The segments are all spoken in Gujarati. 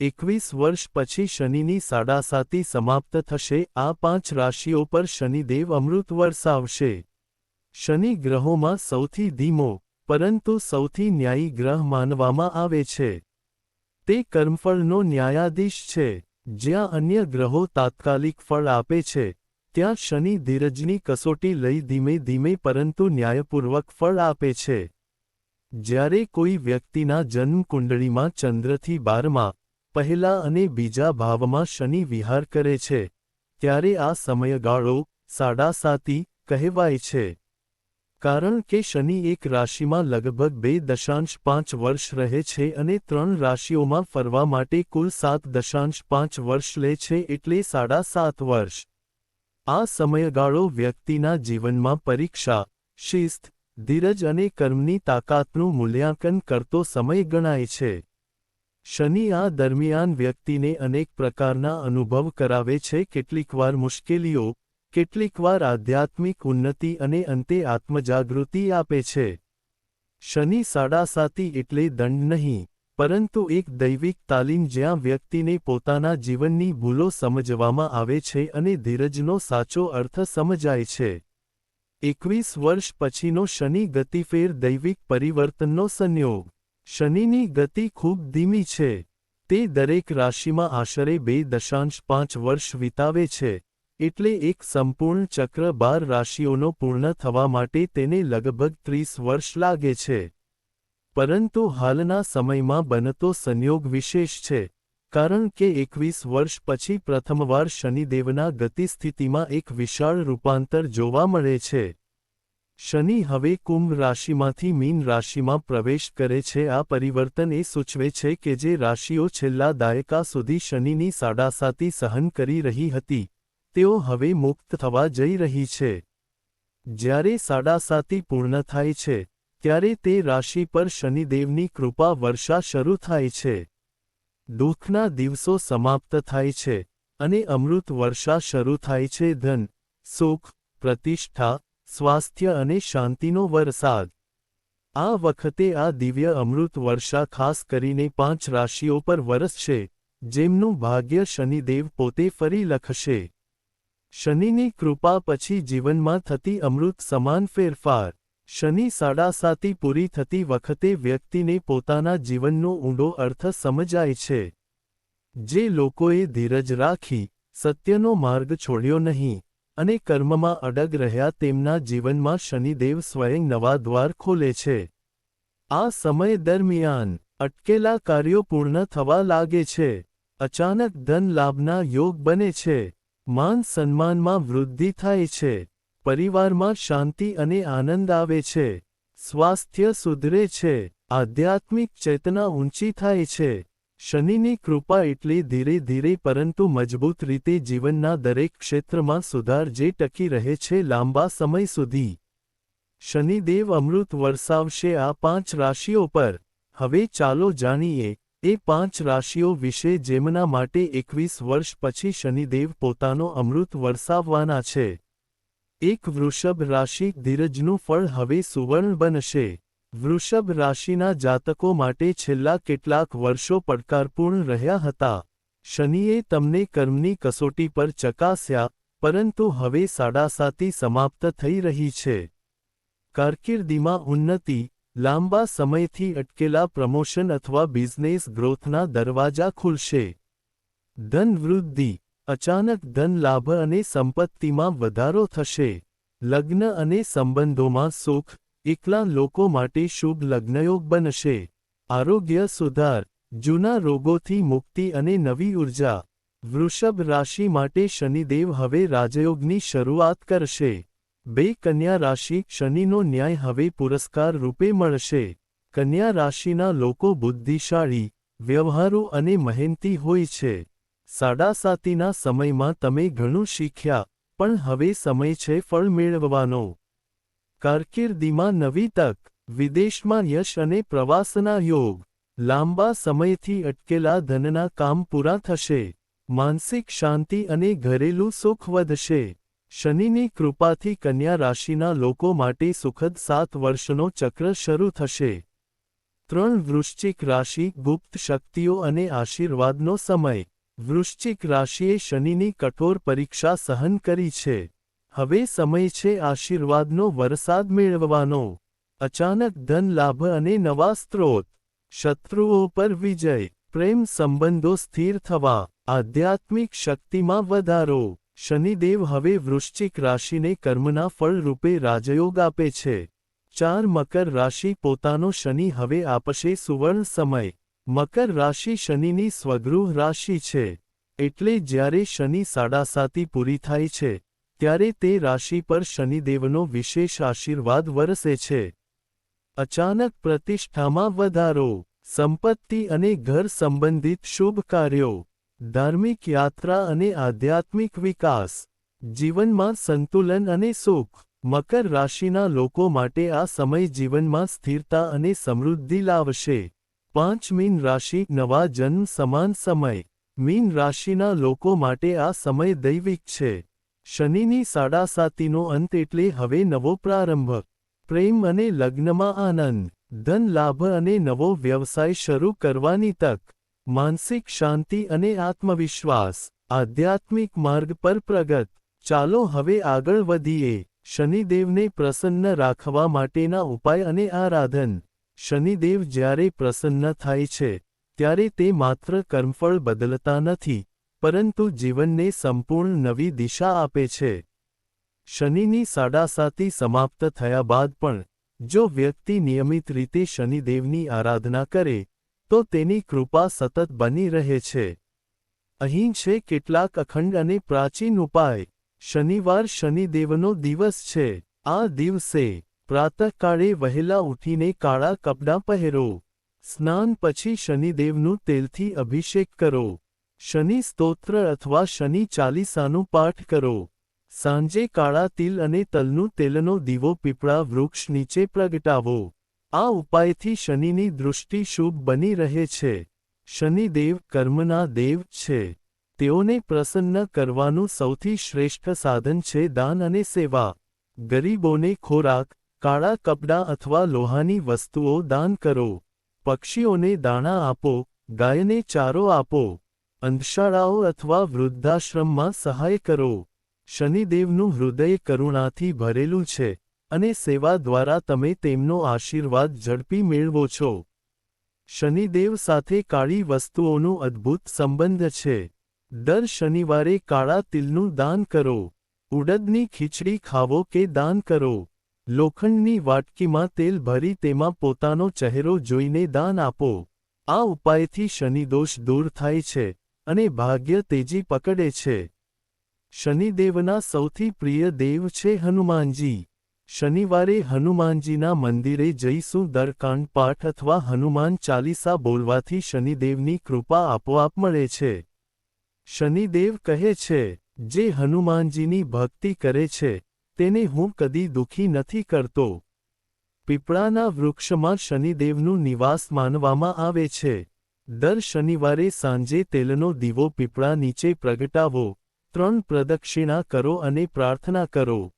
એકવીસ વર્ષ પછી શનિની સાડાસાતી સમાપ્ત થશે. આ પાંચ રાશિઓ પર શનિદેવ અમૃત વરસાવશે શનિ ગ્રહોમાં સૌથી ધીમો, પરંતુ સૌથી ન્યાયી ગ્રહ માનવામાં આવે છે. તે કર્મફળનો ન્યાયાધીશ છે. જ્યાં અન્ય ગ્રહો તાત્કાલિક ફળ આપે છે, ત્યાં શનિ ધીરજની કસોટી લઈ ધીમે ધીમે પરંતુ ન્યાયપૂર્વક ફળ આપે છે. જ્યારે કોઈ વ્યક્તિના જન્મકુંડળીમાં ચંદ્રથી બારમાં પહેલા અને બીજા ભાવમાં શનિ વિહાર કરે છે, ત્યારે આ સમયગાળો સાડા સાતી કહેવાય છે. કારણ કે શનિ એક રાશિમાં લગભગ બે દશાંશ પાંચ વર્ષ રહે છે અને ત્રણ રાશિઓમાં ફરવા માટે કુલ સાત દશાંશ પાંચ વર્ષ લે છે એટલે સાડા સાત વર્ષ. આ સમયગાળો વ્યક્તિના જીવનમાં પરીક્ષા, શિસ્ત, ધીરજ અને કર્મની તાકાતનું મૂલ્યાંકન કરતો સમય ગણાય છે. શનિ આ દરમિયાન વ્યક્તિને અનેક પ્રકારના અનુભવ કરાવે છે. કેટલીકવાર મુશ્કેલીઓ, કેટલીકવાર આધ્યાત્મિક ઉન્નતિ અને અંતે આત્મજાગૃતિ આપે છે. શનિ સાડાસાતી એટલે દંડ નહીં, પરંતુ એક દૈવિક તાલીમ જ્યાં વ્યક્તિને પોતાના જીવનની ભૂલો સમજવામાં આવે છે અને ધીરજનો સાચો અર્થ સમજાય છે. એકવીસ વર્ષ પછીનો શનિ ગતિફેર દૈવિક પરિવર્તનનો સંયોગ. શનિની ગતિ ખૂબ ધીમી છે. તે દરેક રાશિમાં આશરે બે દશાંશ પાંચ વર્ષ વિતાવે છે, એટલે એક સંપૂર્ણ ચક્ર બાર રાશિઓનો પૂર્ણ થવા માટે તેને લગભગ ત્રીસ વર્ષ લાગે છે. પરંતુ હાલના સમયમાં બનતો સંયોગ વિશેષ છે, કારણ કે એકવીસ વર્ષ પછી પ્રથમવાર શનિદેવના ગતિસ્થિતિમાં એક વિશાળ રૂપાંતર જોવા મળે છે. શનિ હવે કુંભ રાશિમાંથી મીન રાશિમાં પ્રવેશ કરે છે. આ પરિવર્તન એ સૂચવે છે કે જે રાશિઓ છેલ્લા દાયકા સુધી શનિની સાડાસાતી સહન કરી રહી હતી, તેઓ હવે મુક્ત થવા જઈ રહી છે. જ્યારે સાડાસાતી પૂર્ણ થાય છે, ત્યારે તે રાશિ પર શનિદેવની કૃપા વર્ષા શરૂ થાય છે. દુઃખના દિવસો સમાપ્ત થાય છે અને અમૃત વર્ષા શરૂ થાય છે. ધન, સુખ, પ્રતિષ્ઠા સ્વાસ્થ્ય અને શાંતિનો વરસાદ. આ વખતે આ દિવ્ય અમૃત વર્ષા ખાસ કરીને પાંચ રાશિઓ પર વરસશે, જેમનું ભાગ્ય શનિદેવ પોતે ફરી લખશે. શનિની કૃપા પછી જીવનમાં થતી અમૃત સમાન ફેરફાર. શનિ સાડાસાતી પૂરી થતી વખતે વ્યક્તિને પોતાના જીવનનો ઊંડો અર્થ સમજાય છે. જે લોકોએ ધીરજ રાખી, સત્યનો માર્ગ છોડ્યો નહીં. અને કર્મમાં અડગ રહ્યા તેમના જીવનમાં શનિદેવ સ્વયં નવા દ્વાર ખોલે છે. આ સમય દરમિયાન અટકેલા કાર્યો પૂર્ણ થવા લાગે છે. અચાનક ધન લાભના યોગ બને છે. માન સન્માનમાં વૃદ્ધિ થાય છે. પરિવારમાં શાંતિ અને આનંદ આવે છે. સ્વાસ્થ્ય સુધરે છે. આધ્યાત્મિક ચેતના ઊંચી થાય છે. શનિની કૃપા એટલી ધીરે ધીરે પરંતુ મજબૂત રીતે જીવનના દરેક ક્ષેત્રમાં સુધાર જે ટકી રહે છે લાંબા સમય સુધી. શનિદેવ અમૃત વરસાવશે આ પાંચ રાશિઓ પર. હવે ચાલો જાણીએ, એ પાંચ રાશિઓ વિશે જેમના માટે એકવીસ વર્ષ પછી શનિદેવ પોતાનો અમૃત વરસાવવાના છે. એક વૃષભ રાશિ ધીરજનું ફળ હવે સુવર્ણ બનશે. વૃષભ રાશિના જાતકો માટે છેલ્લા કેટલાક વર્ષો પડકારપૂર્ણ રહ્યા હતા. શનિએ તમને કર્મની કસોટી પર ચકાસ્યા, પરંતુ હવે સાડાસાતી સમાપ્ત થઈ રહી છે. કારકિર્દીમાં ઉન્નતિ, લાંબા સમયથી અટકેલા પ્રમોશન અથવા બિઝનેસ ગ્રોથના દરવાજા ખુલશે. ધન વૃદ્ધિ, અચાનક ધન લાભ અને સંપત્તિમાં વધારો થશે. લગ્ન અને સંબંધોમાં સુખ એકલા લોકો માટે શુભ લગ્નયોગ બનશે. આરોગ્ય સુધાર, જૂના રોગોથી મુક્તિ અને નવી ઊર્જા. વૃષભ રાશિ માટે શનિદેવ હવે રાજયોગની શરૂઆત કરશે. બે કન્યા રાશિ શનિનો ન્યાય હવે પુરસ્કાર રૂપે મળશે. કન્યા રાશિના લોકો બુદ્ધિશાળી, વ્યવહારો અને મહેનતી હોય છે. સાડાસાતીના સમયમાં તમે ઘણું શીખ્યા, પણ હવે સમય છે ફળ મેળવવાનો. કારકિર્દીમાં નવી તક, વિદેશમાં યશ અને પ્રવાસના યોગ. લાંબા સમયથી અટકેલા ધનના કામ પૂરા થશે. માનસિક શાંતિ અને ઘરેલું સુખ વધશે. શનિની કૃપાથી કન્યા રાશિના લોકો માટે સુખદ સાત વર્ષનો ચક્ર શરૂ થશે. ત્રણ વૃશ્ચિક રાશિ, ગુપ્ત શક્તિઓ અને આશીર્વાદનો સમય. વૃશ્ચિક રાશિએ શનિની કઠોર પરીક્ષા સહન કરી છે. હવે સમય છે આશીર્વાદનો વરસાદ મેળવવાનો. અચાનક ધન લાભ અને નવા સ્ત્રોત. શત્રુઓ પર વિજય. પ્રેમ સંબંધો સ્થિર થવા. આધ્યાત્મિક શક્તિમાં વધારો. શનિદેવ હવે વૃશ્ચિક રાશિને કર્મના ફળ રૂપે રાજયોગ આપે છે. ચાર મકર રાશિ પોતાનો શનિ હવે આપશે સુવર્ણ સમય. મકર રાશિ શનિની સ્વગૃહ રાશિ છે. એટલે જ્યારે શનિ સાડાસાતી પૂરી થાય છે ત્યારે તે રાશિ પર શનિદેવનો વિશેષ આશીર્વાદ વરસે છે. અચાનક પ્રતિષ્ઠામાં વધારો, સંપત્તિ અને ઘર સંબંધિત શુભ કાર્યો, ધાર્મિક યાત્રા અને આધ્યાત્મિક વિકાસ, જીવનમાં સંતુલન અને સુખ, મકર રાશિના લોકો માટે આ સમય જીવનમાં સ્થિરતા અને સમૃદ્ધિ લાવશે. પાંચ મીન રાશિ નવા જન્મ સમાન સમય, મીન રાશિના લોકો માટે આ સમય દૈવિક છે. શનિની સાડા સાતીનો અંત એટલે હવે નવો પ્રારંભ. પ્રેમ અને લગ્નમાં આનંદ, ધન લાભ અને નવો વ્યવસાય શરૂ કરવાની તક, માનસિક શાંતિ અને આત્મવિશ્વાસ, આધ્યાત્મિક માર્ગ પર પ્રગત. ચાલો હવે આગળ વધીએ, શનિદેવને પ્રસન્ન રાખવા માટેના ઉપાય અને આરાધન. શનિદેવ જ્યારે પ્રસન્ન થાય છે, ત્યારે તે માત્ર કર્મફળ બદલતા નથી પરંતુ જીવનને સંપૂર્ણ નવી દિશા આપે છે. શનિની સાડાસાતી સમાપ્ત થયા બાદ પણ, જો વ્યક્તિ નિયમિત રીતે શનિદેવની આરાધના કરે, તો તેની કૃપા સતત બની રહે છે. અહીં છે કેટલાક અખંડ અને પ્રાચીન ઉપાય. શનિવાર શનિદેવનો દિવસ છે. આ દિવસે પ્રાતઃકાળે વહેલા ઉઠીને કાળા કપડાં પહેરો. સ્નાન પછી શનિદેવનું તેલથી અભિષેક કરો. શનિ સ્તોત્ર અથવા શનિ ચાલીસાનું પાઠ કરો. સાંજે કાળા તિલ અને તલનું તેલનો દીવો પીપળા વૃક્ષ નીચે પ્રગટાવો. આ ઉપાયથી શનિની દૃષ્ટિ શુભ બની રહે છે. શનિદેવ કર્મના દેવ છે. તેઓને પ્રસન્ન કરવાનું સૌથી શ્રેષ્ઠ સાધન છે દાન અને સેવા. ગરીબોને ખોરાક, કાળા કપડાં અથવા લોહાની વસ્તુઓ દાન કરો. પક્ષીઓને દાણા આપો, ગાયને ચારો આપો. અંધશાળાઓ અથવા વૃદ્ધાશ્રમમાં સહાય કરો. શનિદેવનું હૃદય કરુણાથી ભરેલું છે અને સેવા દ્વારા તમે તેમનો આશીર્વાદ ઝડપી મેળવો છો. શનિદેવ સાથે કાળી વસ્તુઓનો અદ્ભુત સંબંધ છે. દર શનિવારે કાળા તિલનું દાન કરો. ઉડદની ખીચડી ખાવો કે દાન કરો. લોખંડની વાટકીમાં તેલ ભરી તેમાં પોતાનો ચહેરો જોઈને દાન આપો. આ ઉપાયથી શનિદોષ દૂર થાય છે. અને ભાગ્ય તેજી પકડે છે. શનિદેવના સૌથી પ્રિય દેવ છે હનુમાનજી. શનિવારે હનુમાનજીના મંદિરે જઈશું દરકાંડ પાઠ અથવા હનુમાન ચાલીસા બોલવાથી શનિદેવની કૃપા આપોઆપ મળે છે. શનિદેવ કહે છે, જે હનુમાનજીની ભક્તિ કરે છે, તેને હું કદી દુઃખી નથી કરતો. પીપળાના વૃક્ષમાં શનિદેવનું નિવાસ માનવામાં આવે છે. દર શનિવારે સાંજે તેલનો દીવો પીપળા નીચે પ્રગટાવો. ત્રણ પ્રદક્ષિણા કરો અને પ્રાર્થના કરો.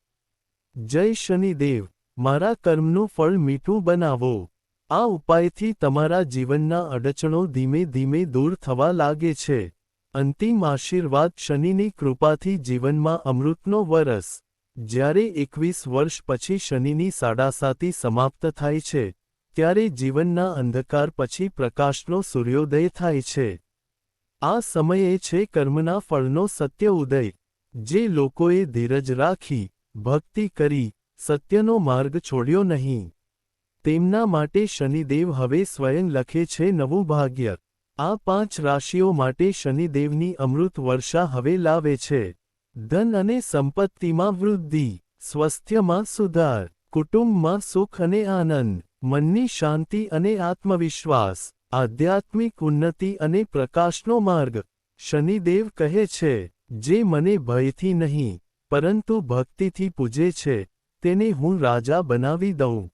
જય શનિદેવ, મારા કર્મનું ફળ મીઠું બનાવો. આ ઉપાયથી તમારા જીવનના અડચણો ધીમે ધીમે દૂર થવા લાગે છે. અંતિમ આશીર્વાદ શનિની કૃપાથી જીવનમાં અમૃતનો વરસ. જ્યારે એકવીસ વર્ષ પછી શનિની સાડાસાતી સમાપ્ત થાય છે ત્યારે જીવનના અંધકાર પછી પ્રકાશનો સૂર્યોદય થાય છે. આ સમયે છે કર્મના ફળનો સત્ય ઉદય, જે લોકોએ ધીરજ રાખી, ભક્તિ કરી, સત્યનો માર્ગ છોડ્યો નહીં. તેમના માટે શનિદેવ હવે સ્વયં લખે છે નવું ભાગ્ય. આ પાંચ રાશિઓ માટે શનિદેવની અમૃત વર્ષા હવે લાવે છે. ધન અને સંપત્તિમાં વૃદ્ધિ, સ્વસ્થ્યમાં સુધાર, કુટુંબમાં સુખ અને આનંદ. મનની શાંતિ અને આત્મવિશ્વાસ, આધ્યાત્મિક ઉન્નતિ અને પ્રકાશનો માર્ગ. શનિદેવ કહે છે, જે મને ભયથી નહીં, પરંતુ ભક્તિથી પૂજે છે, તેને હું રાજા બનાવી દઉં.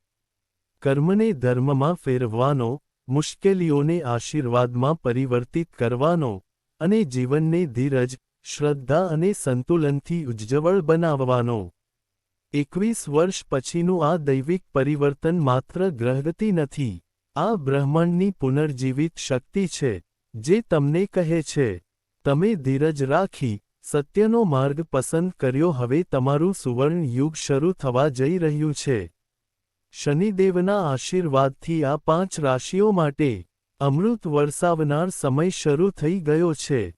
કર્મને ધર્મમાં ફેરવવાનો, મુશ્કેલીઓને આશીર્વાદમાં પરિવર્તિત કરવાનો અને જીવનને ધીરજ, શ્રદ્ધા અને સંતુલનથી ઉજ્જવળ બનાવવાનો. એકવીસ વર્ષ પછીનું આ દૈવિક પરિવર્તન માત્ર ગ્રહગતિ નથી, આ બ્રહ્માંડની પુનર્જીવિત શક્તિ છે, જે તમને કહે છે, તમે ધીરજ રાખી સત્યનો માર્ગ પસંદ કર્યો, હવે તમારું સુવર્ણ યુગ શરૂ થવા જઈ રહ્યું છે. શનિદેવના આશીર્વાદથી આ પાંચ રાશિઓ માટે અમૃત વરસાવનાર સમય શરૂ થઈ ગયો છે.